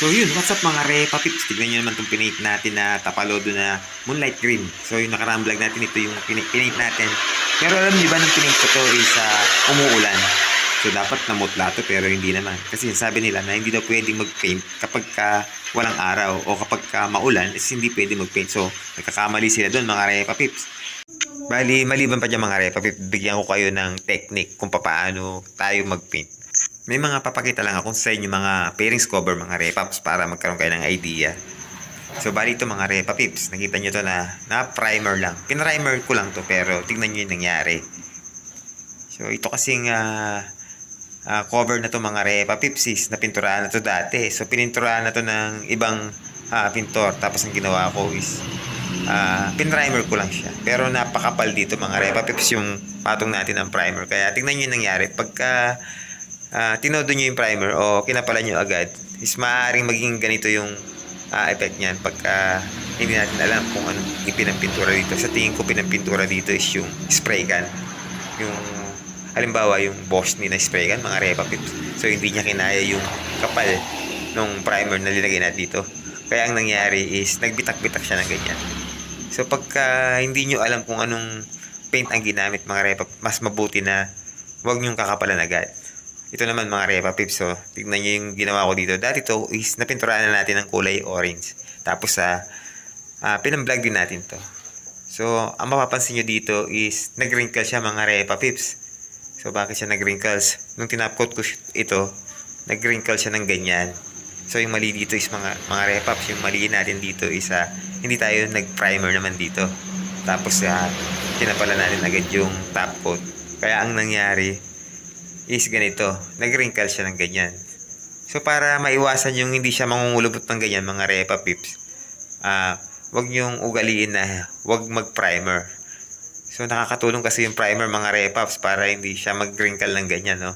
So yun, what's up mga repa pips? Tignan nyo naman itong pinaint natin na tapalodo na moonlight green. So yung nakarang vlog natin, ito yung pinaint natin. Pero alam niyo ba nung pinaint ko to is uh, umuulan. So dapat namutla to pero hindi naman. Kasi sabi nila na hindi daw pwedeng mag-paint kapag ka walang araw o kapag ka maulan is hindi pwede mag-paint. So nagkakamali sila doon mga repa pips. Bali, maliban pa dyan mga repa pips, bigyan ko kayo ng technique kung paano tayo mag-paint. May mga papakita lang ako sa inyo mga pairings cover mga repaps para magkaroon kayo ng idea. So bali ito mga repa pips, nakita nyo to na, na primer lang. Pinrimer ko lang to pero tignan nyo yung nangyari. So ito kasing ah, ah, cover na to mga repa pips is napinturahan na to dati. So pininturahan na to ng ibang ah, pintor tapos ang ginawa ko is ah, pinrimer ko lang siya. Pero napakapal dito mga repa pips yung patong natin ng primer. Kaya tignan nyo yung nangyari. Pagka ah, tinodo nyo yung primer o kinapalan nyo agad, is maaaring maging ganito yung ah, effect niyan pagka hindi natin alam kung anong ipinampintura dito. Sa tingin ko pinampintura dito is yung spray gun. Yung halimbawa yung boss ni na spray gun, mga repa pips. So hindi niya kinaya yung kapal nung primer na linagay natin dito. Kaya ang nangyari is nagbitak-bitak siya ng ganyan. So pagka hindi nyo alam kung anong paint ang ginamit mga repa, mas mabuti na huwag nyong kakapalan agad. Ito naman mga repa pips, so tignan nyo yung ginawa ko dito. Dati to is napinturahan na natin ng kulay orange. Tapos sa uh, pinamblog din natin to. So, ang mapapansin nyo dito is nag-wrinkle siya mga repa pips. So, bakit siya nag-wrinkles? Nung tinapcoat ko ito, nag-wrinkle siya ng ganyan. So, yung mali dito is mga, mga repaps. Yung mali natin dito is uh, hindi tayo nag-primer naman dito. Tapos, uh, tinapala natin agad yung top coat. Kaya ang nangyari is ganito. Nag-wrinkle siya ng ganyan. So, para maiwasan yung hindi siya mangungulubot ng ganyan, mga repa pips, ah, wag nyong ugaliin na wag mag-primer. So, nakakatulong kasi yung primer mga repaps para hindi siya mag-wrinkle ng ganyan, no?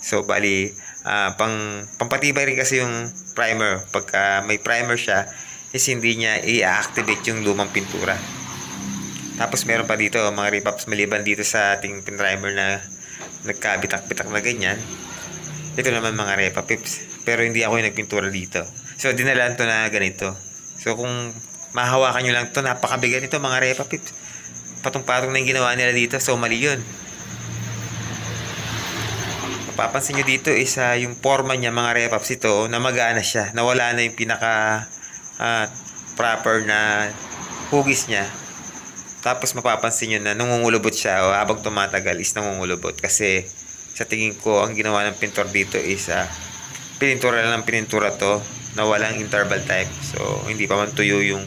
So, bali, ah, pang, pampatibay rin kasi yung primer. Pagka may primer siya, is hindi niya i-activate yung lumang pintura. Tapos, meron pa dito, mga repaps, maliban dito sa ating primer na nagkabitak-bitak na ganyan. Ito naman mga repa pips. Pero hindi ako yung nagpintura dito. So, dinalaan to na ganito. So, kung mahawakan nyo lang to napakabigat nito mga repa pips. Patong-patong na yung ginawa nila dito. So, mali yun. Mapapansin nyo dito is uh, yung forma niya mga repaps ito na magana siya. Nawala na yung pinaka uh, proper na hugis niya. Tapos mapapansin nyo na nangungulubot siya o habang tumatagal is nangungulubot kasi sa tingin ko ang ginawa ng pintor dito is uh, pinintura lang ng pinintura to na walang interval time. So hindi pa man tuyo yung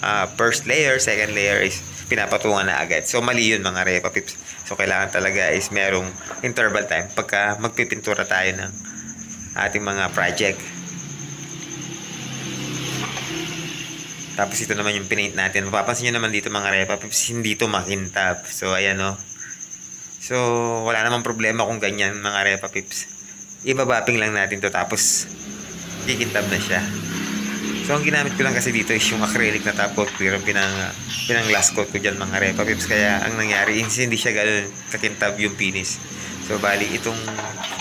uh, first layer, second layer is pinapatungan na agad. So mali yun mga repa pips. So kailangan talaga is merong interval time pagka magpipintura tayo ng ating mga project. Tapos ito naman yung pinaint natin. Mapapansin nyo naman dito mga repa hindi to makintab. So ayan o. So wala namang problema kung ganyan mga repa pips. Ibabapping lang natin to tapos kikintab na siya. So ang ginamit ko lang kasi dito is yung acrylic na top coat pero pinang, pinang last coat ko dyan mga repa pips. Kaya ang nangyari is hindi siya ganun kakintab yung finish. So bali itong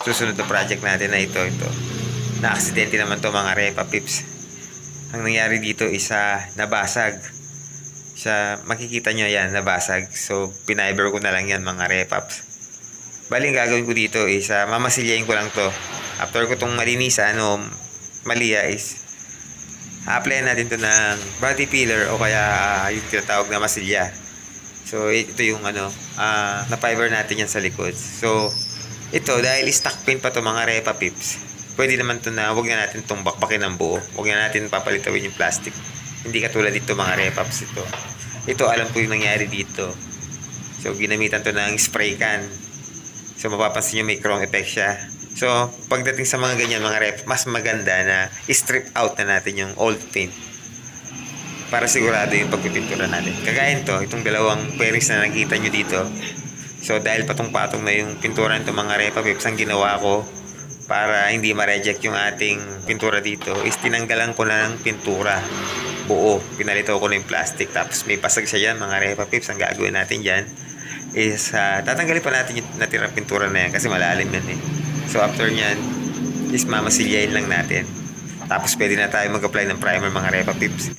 susunod na project natin na ito, ito. Na-aksidente naman to mga repa pips ang nangyari dito is uh, nabasag. Sa makikita nyo yan nabasag. So piniber ko na lang yan mga repaps. Bali ang gagawin ko dito is uh, mamasilyain ko lang to. After ko tong malinisan o maliya is apply natin to ng body peeler o kaya uh, yung tinatawag na masilya. So ito yung ano uh, na fiber natin yan sa likod. So ito dahil stock paint pa to mga repa pips pwede naman to na wag na natin itong bakbakin ng buo. Wag na natin papalitawin yung plastic. Hindi katulad dito mga repaps ito. Ito alam ko yung nangyari dito. So ginamitan to ng spray can. So mapapansin nyo may chrome effect siya. So pagdating sa mga ganyan mga rep, mas maganda na strip out na natin yung old paint. Para sigurado yung pagpipintura natin. Kagaya nito, itong dalawang pairings na nakita nyo dito. So dahil patong-patong na yung pintura nito mga repa pips, ang ginawa ko, para hindi ma-reject yung ating pintura dito is tinanggalan ko na ng pintura buo. Pinalito ko na yung plastic tapos may pasag siya yan mga repa pips. Ang gagawin natin dyan is uh, tatanggalin pa natin yung natirang pintura na yan kasi malalim yan eh. So after nyan is mamasilyain lang natin Tapos pwede na tayo mag-apply ng primer mga Repa Pips.